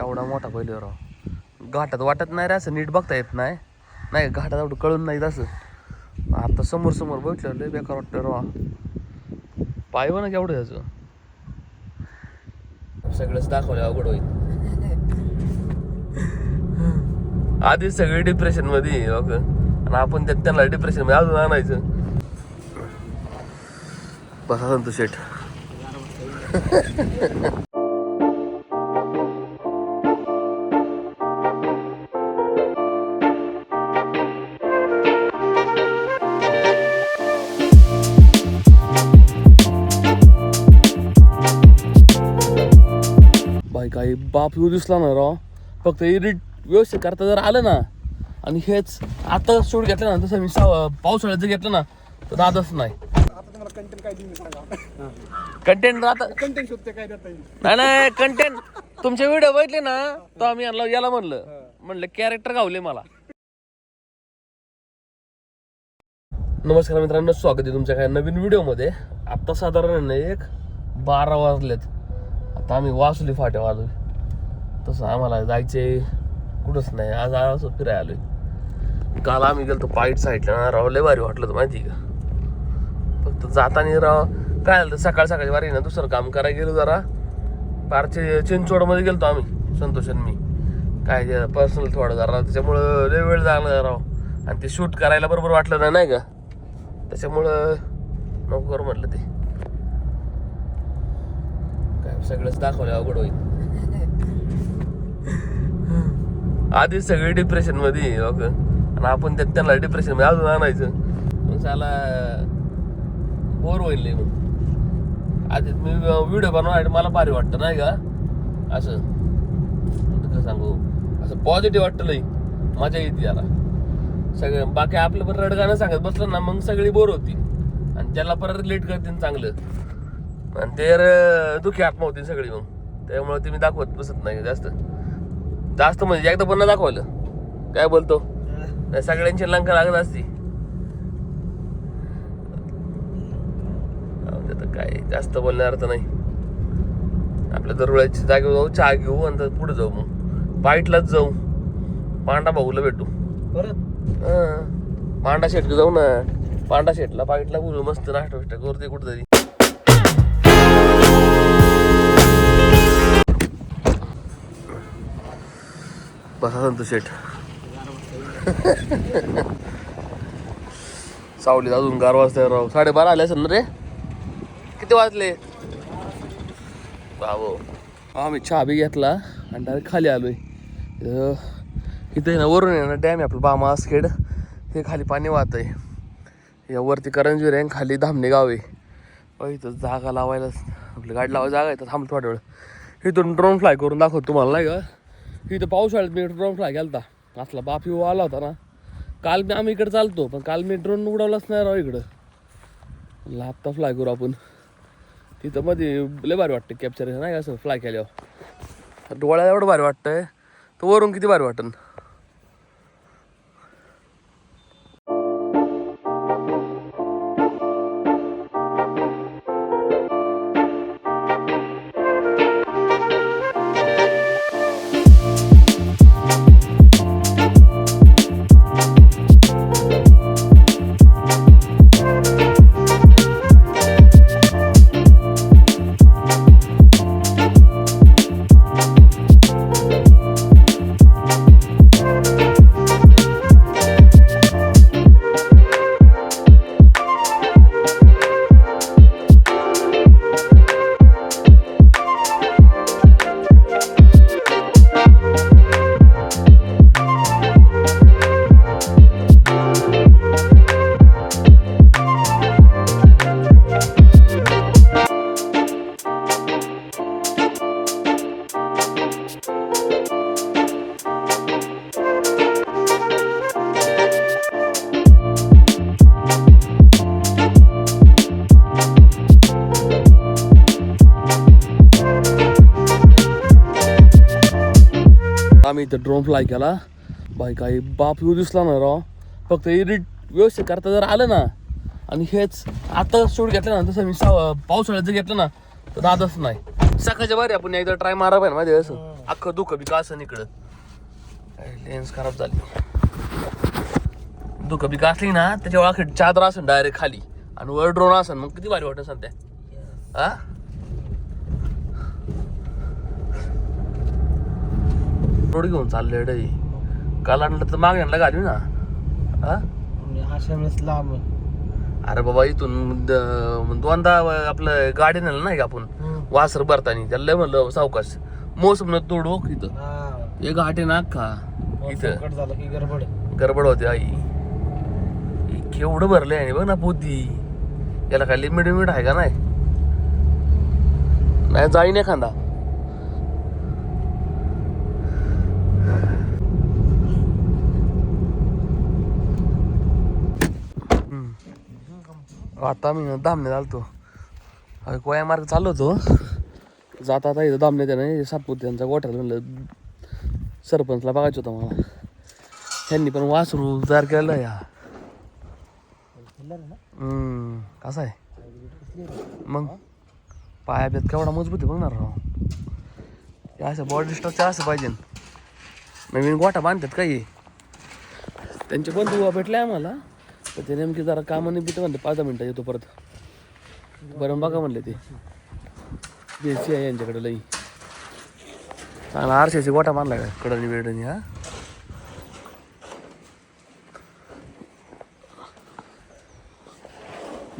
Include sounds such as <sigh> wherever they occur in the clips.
एवढा मोठा पहिले राव. घाटात वाटत नाही रे असं नीट बघता येत नाही. नाही घाटात एवढं कळून नाही तसं आता समोर समोर बघितलं लय बेकार वाटतं राव. पाय ना केवढं त्याचं. सगळंच दाखवलं अवघड होईल. आधी सगळे डिप्रेशनमध्ये आणि आपण त्यात त्यांना डिप्रेशनमध्ये अजून आणायचं. बसा संतोष शेठ. बाप येऊ दिसला ना राव. फक्त एडिट व्यवस्थित करता जर आलं ना आणि हेच आता शूट घेतलं ना तसं मी पावसाळ्यात जर घेतलं ना तर दादच नाही. कंटेंट कंटेंट आता कंटेंट शोधते काय नाही नाही कंटेंट तुमचे व्हिडिओ बघितले ना तर आम्ही यांना याला म्हणलं. म्हणलं कॅरेक्टर गावले मला. नमस्कार मित्रांनो स्वागत आहे तुमच्या काय नवीन व्हिडिओमध्ये आत्ता साधारण एक बारा वाजलेत. आता आम्ही वासुली फाट्या आलोय. तसं आम्हाला जायचे कुठंच नाही. आज असं फिरायला आलोय. काल आम्ही गेलो पाईट साईडला राव लय भारी वाटलं होतं माहिती आहे का? फक्त जाताना राव काय झालं सकाळ सकाळी वारी ना दुसरं काम करायला गेलो जरा. पारचे चिंचवडमध्ये गेलतो आम्ही संतोष मी. काय पर्सनल थोडं जरा त्याच्यामुळं लय वेळ लागला राव. आणि ते शूट करायला बरोबर वाटलं नाही का? त्याच्यामुळं नको करू म्हटलं ते. काय सगळंच दाखवलं अवघड होईल. आधीच सगळे डिप्रेशनमध्ये आणि आपण त्यात त्यांना डिप्रेशनमध्ये अजून आणायचं. मग त्याला बोर होईल मग आधी मी व्हिडिओ बनवायला मला भारी वाटतं नाही का? असं. कसं सांगू. असं पॉझिटिव्ह वाटतं लई मजा येते याला. सगळं बाकी आपलं पण रडगाणं सांगत बसलं ना मग सगळी बोर होती. आणि त्याला परत लेट करते चांगलं. आणि ते र- दुखी आत्मा होती सगळी मग. त्यामुळे ते मी दाखवत बसत नाही जास्त. जास्त म्हणजे एकदा पण दाखवलं काय बोलतो? नाही सगळ्यांची लंका लागत असती. काय जास्त बोलणार तर नाही. आपल्या दरवेळेची जागेवर जाऊ चहा घेऊ आणि पुढे जाऊ मग. बाईटलाच जाऊ. पांडा भाऊला भेटू. परत? हं. पांडा शेटला जाऊ ना. पांडा शेटला बाईटला बोलू मस्त नाश्ता बिष्टा करते कुठेतरी. बसा संतू शेठ. सावलीत अजून गार वाजता राव. साडेबारा आले असेल ना रे? किती वाजले? बाबो. आम्ही चहा बी घेतला आणि डायरेक्ट खाली आलोय. इथे इथं ना वरून आहे ना डॅम आहे आपलं बामा आसखेड हे खाली पाणी वाहत आहे या वरती करंजवीर आहे खाली धामणे गाव आहे. इथं जागा लावायला आपली गाडी लावायला जागा आहे तर थांब वेळ. इथून ड्रोन फ्लाय करून दाखवतो तुम्हाला नाही का? इथं पावसाळ्यात मी ड्रोन फ्लाय गेलता असला बाप येऊ आला होता ना. काल मी आम्ही इकडे चालतो पण काल मी ड्रोन उडवलाच नाही राव इकडं. म्हणलं आत्ता फ्लाय करू आपण. तिथं मध्ये लय भारी वाटतं कॅप्चर नाही का असं फ्लाय केल्यावर. डोळ्याला एवढं भारी वाटतंय. तर वरून किती भारी वाटन? इथं ड्रोन फ्लाय केला. बाई काही बाप येऊ दिसला ना राव. फक्त एडिट व्यवस्थित करता जर आलं ना आणि हेच आता शूट घेतलं ना तसं मी साव- पावसाळ्यात जर घेतलं ना तर दादच नाही. सकाळच्या बारी आपण एकदा ट्राय मारा पाहिजे माझ्या असं? अख्खं दुःख बी का असं इकडं लेन्स खराब झाली. दुःख बी का असली ना त्याच्या वाखड चादर असेल डायरेक्ट खाली. आणि वर ड्रोन असेल मग किती भारी वाटत सध्या हा? रोड घेऊन चालले डे काल आणलं तर मागे आणलं गाडी ना. हा? अशा वेळेस लांब. अरे बाबा इथून द- दोनदा आपलं गाडी नेलं नाही का आपण? वासर भरतानी. त्याला लय म्हणलं सावकाश. मोसम न तोडू इथं. हा. एक घाटे ना अख्खा. इथं. झालं की गडबड. गडबड होते आई. हे केवढं भरलंय आणि बघ ना पोती. याला काय लिमिट विमिट आहे का नाही? नाही जाईन एखादा आता मी दामने चालतो अरे कोया मार्ग चाललो होतो. जाता आता इथं दामने त्याने सातपुते यांचा गोठ्यात म्हणलं सरपंचला बघायचं होतं मला. त्यांनी पण वासरू तयार केलं या. हम्म, कसं आहे? मग पाया बेत केवढा मजबूत आहे बघणार राव. हे असं बॉडी स्ट्रक्चर असं पाहिजे. नवीन गोठा बांधतात काही. त्यांचे बंधू भेटले आम्हाला? तर ते नेमके जरा कामाने बित म्हणते पाच दहा मिनटं येतो परत. बरं बघा म्हणले ते. देसी आहे यांच्याकडे लई. चांगला आरशाची गोठा मानला का? कडणी बिडणी हा?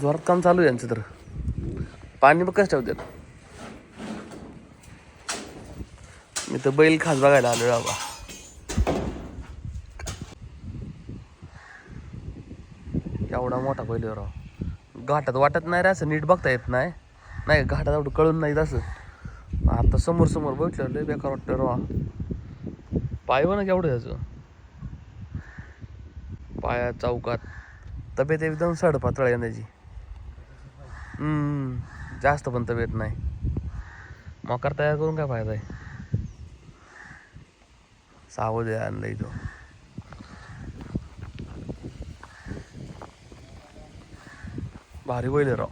जोरात काम चालू आहे यांचं तर. पाणी बघ कसं ठेवतात? मी तर बैल खास बघायला आलो बाबा. एवढा मोठा पहिले राव. घाटात वाटत नाही रे असं नीट बघता येत नाही. नाही घाटात एवढं कळून नाही तसं आता समोर समोर बघितलं लय बेकार वाटतं राव. पाय ना केवढं याचं पाया चौकात. तब्येत एकदम सडपातळ आहे हम्म, जास्त पण तब्येत नाही. मकर तयार करून काय फायदा आहे? सावध आणलं तो. भारी बैल राव.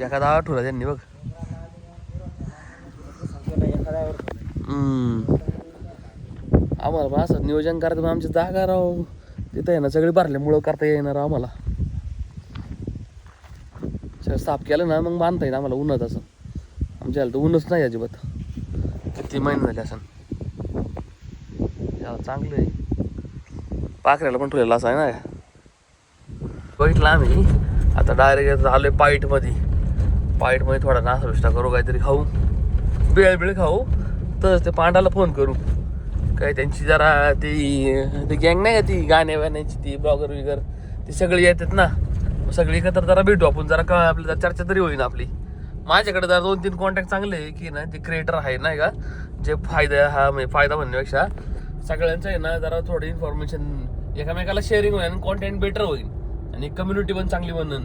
एखादा आठवला त्यांनी बघ. आम्हाला पण असं नियोजन करायचं पण आमची जागा राव. तिथं आहे ना सगळी भरल्यामुळं करता येणार आम्हाला. सगळं साफ केलं ना मग बांधता येईल आम्हाला उन्हात असं. आमच्या तर ऊनच नाही अजिबात. किती महिने झाले असं चांगलं आहे. पाखऱ्याला पण ठेवलेला असा आहे ना. बघितलं आम्ही. आता डायरेक्ट आलोय पाईटमध्ये. पाईटमध्ये थोडा नाश्ता बिष्टा करू काहीतरी खाऊ. बेळ बिळ खाऊ. तर ते पांडाला फोन करू. काय त्यांची जरा ती ती गँग नाही का ती? गाण्या वाण्याची ती ब्लॉगर विगर ती सगळी येतात ना. सगळी एकत्र जरा भेटू. आपण जरा का आपली जरा चर्चा तरी होईन आपली. माझ्याकडे जरा दोन तीन कॉन्टॅक्ट चांगले आहे की ना ते क्रिएटर आहे नाही का? जे फायदा हा म्हणजे फायदा म्हणण्यापेक्षा सगळ्यांचं आहे ना जरा थोडी इन्फॉर्मेशन एकामेकाला शेअरिंग होईल आणि कॉन्टेंट बेटर होईल आणि कम्युनिटी पण चांगली बनन.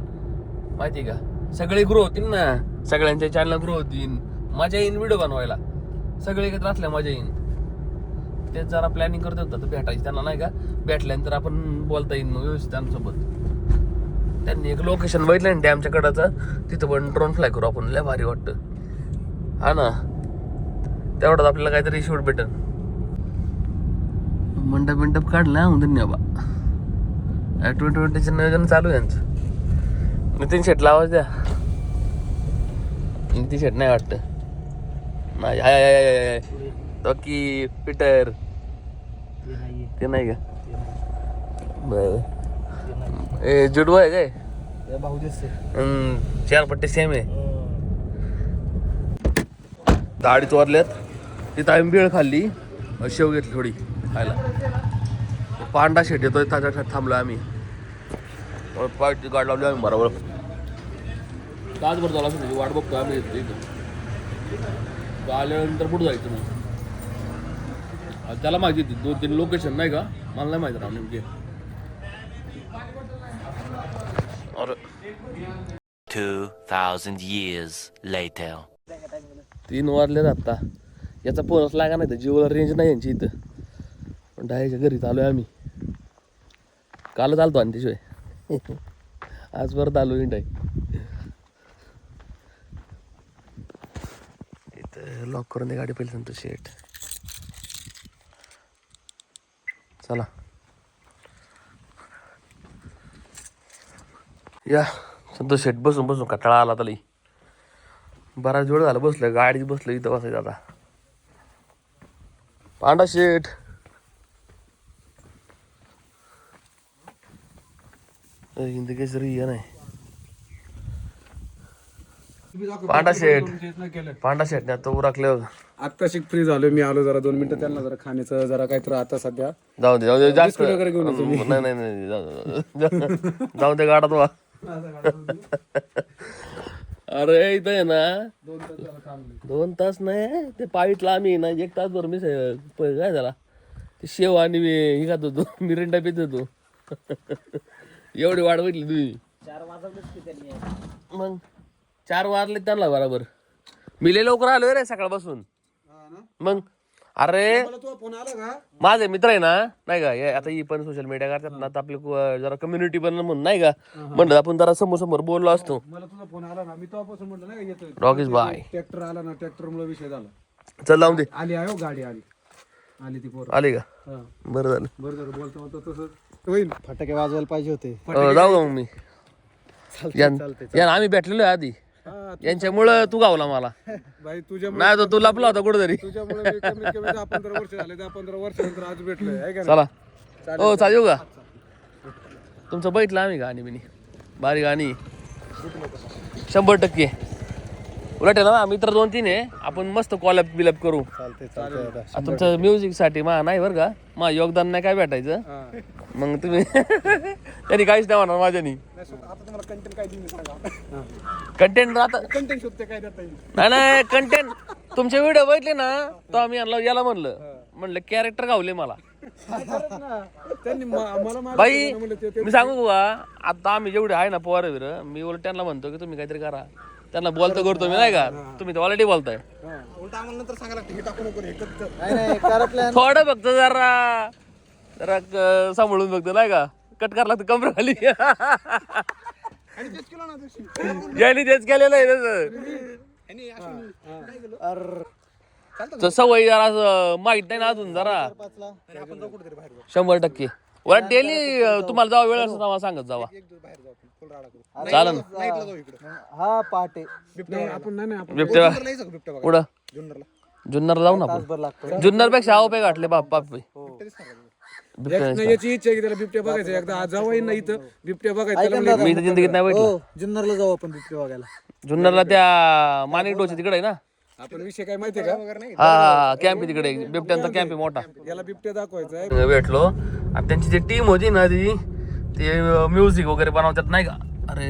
माहिती आहे का? सगळे ग्रो होतील ना. सगळ्यांच्या चॅनल ग्रो होतील. मजा येईन व्हिडिओ बनवायला. सगळे एकत्र असल्या मजा येईन तेच जरा प्लॅनिंग करत होतं तर भेटायचं त्यांना नाही का? भेटल्यानंतर आपण बोलता येईन मग व्यवस्थित त्यांच्यासोबत त्यांनी एक लोकेशन बघितलं ना डॅमच्याकडंचं तिथं पण ड्रोन फ्लाय करू आपण. लय भारी वाटतं. हा ना? तेवढ्यात आपल्याला काहीतरी शूट भेटेल मंडप मंडप काढला म्हणून बाबा ट्वेंटी ट्वेंटीचं नियोजन चालू आहे यांचं. नितीन शेटला आवाज द्या. नितीन शेट नाही वाटतं. नाही हाय हाय हाय हाय, हाय. तो की पीटर. ते नाही का? बर. ए जुडवा आहे काय? चार पट्टे सेम आहे. दाढी चोरल्यात. तिथं आम्ही बेळ खाल्ली. शेव घेतली थोडी. खायला. पांडा शेट येतोय त्याच्या थांबलो आम्ही. पाय गाड लावली आम्ही बरोबर. तासभर झाला असं वाट बघतो आम्ही येतो इथं. तो आल्यानंतर कुठं जायचं मग? त्याला माहिती होती दोन तीन लोकेशन नाही का? मला नाही माहिती राव नेमके. अरे. 2,000 years later. तीन वाजले आता. याचा फोनच लागा नाही तर जिओला रेंज नाही यांची इथं. पण डायच्या घरी चालू आहे आम्ही. कालच आलतो आणि त्याशिवाय आज परत आलो डाय इथं लॉक करून दे गाडी पहिले सांगतो शेट चला. या. समजा शेट बसून बसून कटाळा आला तरी बराच वेळ झाला बसलं गाडीत बसलं इथं बसायचं आता. पांडा शेट हिंदी केसरी या नाही. पांडा शेठ पांडा शेठ ने आता उराकले शिक फ्री झालो मी आलो जरा दोन मिनिटं त्यांना जरा खाण्याचं जरा काय तर आता सध्या. जाऊ दे जाऊ दे जास्त. वगैरे घेऊन येतो मी. नाही नाही नाही जाऊ दे. जाऊ दे. गाडा तो अरे इथं आहे ना दोन तास नाही ते पाईटला आम्ही ना एक तास भर मी स- प- काय झाला? ते शेव आणि मी हे खात होतो मिरिंडा पित होतो. एवढी वाट बघितली तुम्ही. चार वाजवलेच की त्यांनी. मग चार वाजले त्यांना बरोबर. मी लय लवकर आलोय रे सकाळपासून. मग अरे तुला फोन आला का? माझे मित्र आहे ना नाही का हे आता ही पण सोशल मीडिया करतात ना आता आपली को- जरा कम्युनिटी पण म्हणून नाही का? म्हणलं आपण जरा समोर समोर बोललो असतो. मला तुझा फोन आला ना मी तेव्हापासून म्हटलं नाही का येतोय. रॉकीज बाय ट्रॅक्टर आला ना ट्रॅक्टर मुळे विषय झाला. चल लावून दे. आली आहे हो, गाडी आली. आली ती पोर. आली का? बरं झालं. बरं झालं बोलता बोलता तसं होईल. फटाके वाजवायला पाहिजे होते. अं, जाऊ का मग मी? यान यान आम्ही भेटलेलो आहे आधी. हा यांच्यामुळं तू गावला मला. तुझ्या नाही तर तू लपला होता कुठेतरी. तुझ्यामुळे मी कमीत कमी दहा पंधरा वर्ष झाले. दहा पंधरा वर्षानंतर आज भेटलोय आहे का नाही? चला. हो चालेल. येऊ का? तुमचं बैठलं आम्ही गाणी बिनी बारी गाणी. शंभर टक्के. उलट आहे ना मित्र दोन तीन आहे. आपण मस्त कॉलअप बिलअप करू. चालते चालते आ, तुमचं म्युझिकसाठी मा नाही बरं का? मा योगदान नाही काय भेटायचं. मग तुम्ही <laughs> त्यांनी काहीच नाही म्हणणार माझ्यानी. कंटेंट सांगा. कंटेंट शोधते काय नाही नाही कंटेंट तुमचे व्हिडिओ बघितले ना तो आम्ही याला म्हणलं. म्हणलं कॅरेक्टर गावले मला. बाई मी सांगू का आता आम्ही जेवढे आहे ना पोर विर मी उलट त्यांना म्हणतो की तुम्ही काहीतरी करा. त्यांना बोलतो करतो मी नाही. का? तुम्ही तर ऑलरेडी बोलताय. हा. उलट आम्हाला नंतर सांगा लागतं हे टाकू नको रे, हे कट कर. नाही नाही करा प्लॅन थोडं फक्त जरा जरा क- सांभाळून बघतो नाही का? कट करायला लागतं कमर खाली आणि तेच. ज्यांनी केलेलं आहे तसं गेलं? तर सवय जरा असं माहीत नाही ना अजून जरा. शंभर टक्के. वर डेली तुम्हाला जेव्हा वेळ असतो तेव्हा सांगत जावा. जाऊ चालन. जाऊ हा पहाटे बिबट्या आपण नाही नाही आपण बिबट्या जुन्नरला यायचं का बिबट्या बघा पुढं जुन्नरला. जुन्नर जाऊ ना आपण. जुन्नरपेक्षा आव पे गाठले बाप बाप. बिबट्या नाही, याची इच्छा आहे की त्याला बिबट्या बघायचं. एकदा येईन ना इथं. बिबट्या बघायचं मी तर जिंदगीत नाही बैठलो हो जुन्नरला जाऊ आपण बिबटे बघायला. जुन्नरला त्या माणिक डोचे तिकडे आहे ना? आपण विषय काय माहितीये का? हा हा कॅम्प आहे तिकडे. बिबट्यांचा कॅम्प मोठा. याला बिबट्या दाखवायचा आहे. भेटलो. आणि त्यांची जी टीम होती ना ती ते म्युझिक वगैरे बनवतात नाही का? अरे.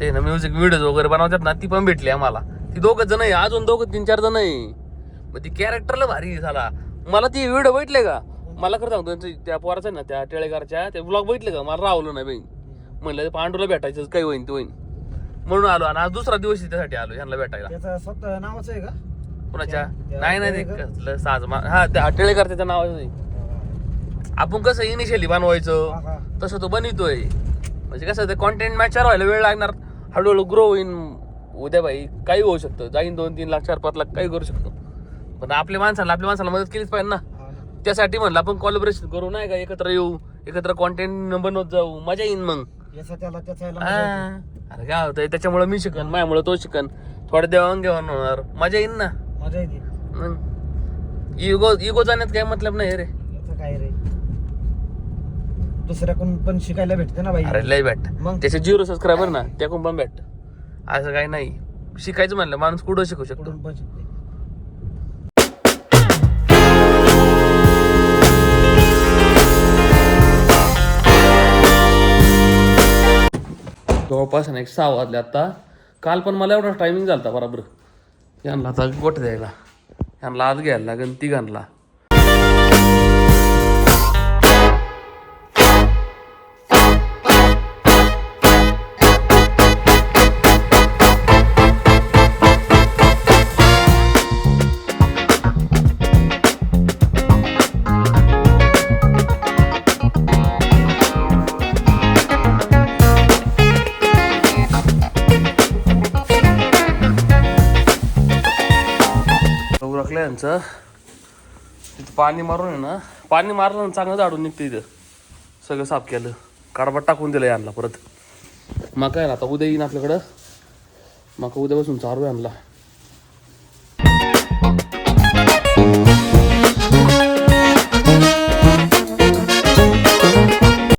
ते ना म्युझिक व्हिडिओ वगैरे बनवतात ना ती पण भेटली आम्हाला. ती दोघं जण आहे अजून दोघं तीन चार जण आहे. मग ती कॅरेक्टरला भारी झाला मला ती व्हिडिओ भेटले का? मला खरं सांगतो त्या पोराचं आहे ना त्या टेळेकरच्या ते ब्लॉग बघितले का? मला रावलं नाही बहीण. म्हणलं ते पांडूला भेटायचं काही होईन ते होईन. म्हणून आलो आणि आज दुसरा दिवस आहे त्यासाठी आलो ह्यांना भेटायला. स्वतः नावाचं आहे का? कुणाच्या? नाही नाही ते कसलं साज मा- हा त्या टेळेकर त्याच्या नावाचं नाही आपण कसं इनिशियली बनवायचं. तसं तो बनवतोय. म्हणजे कसं ते कॉन्टेंट मॅचर व्हायला वेळ लागणार. हळूहळू ग्रो होईन उद्या भाई काही होऊ शकतं. जाईन दोन तीन लाख चार पाच लाख काही करू शकतो. पण आपल्या माणसाला आपल्या माणसाला मदत केलीच पाहिजे ना. त्यासाठी म्हणलं आपण कोलॅबरेशन करू नाही का? एकत्र येऊ एकत्र कॉन्टेंट बनवत जाऊ. मजा येईन मग. हा. अरे काय होतंय? त्याच्यामुळे मी शिकन माझ्यामुळे तो शिकन. थोडं देवाण घेवाण होणार. मजा येईन ना. मजा येते. इगो इगो जाण्यात काय मतलब नाही रे. काय रे? दुसऱ्याकडून पण शिकायला भेटते ना बाई. अरे लय भेट. मग? त्याचे झिरो सबस्क्रायबर ना त्याकडून पण भेट. असं काही नाही. शिकायचं म्हणलं माणूस कुठं शिकू शकतो? कुठून पण शिकते. जवळपास ना एक सहा वाजले आता. काल पण मला एवढा टायमिंग झाला बरोबर. यांना आता गोट द्यायला. यांना आज घ्यायला लागेल तिघांना उरकलं यांचं तिथं पाणी मारून आहे ना पाणी मारलं ना चांगलं झाडून निघतं इथं. सगळं साफ केलं. कडबाट टाकून दिलं यांना परत. मका आहे ना आता उद्या येईन आपल्याकडं. मका उद्यापासून चारू आणला.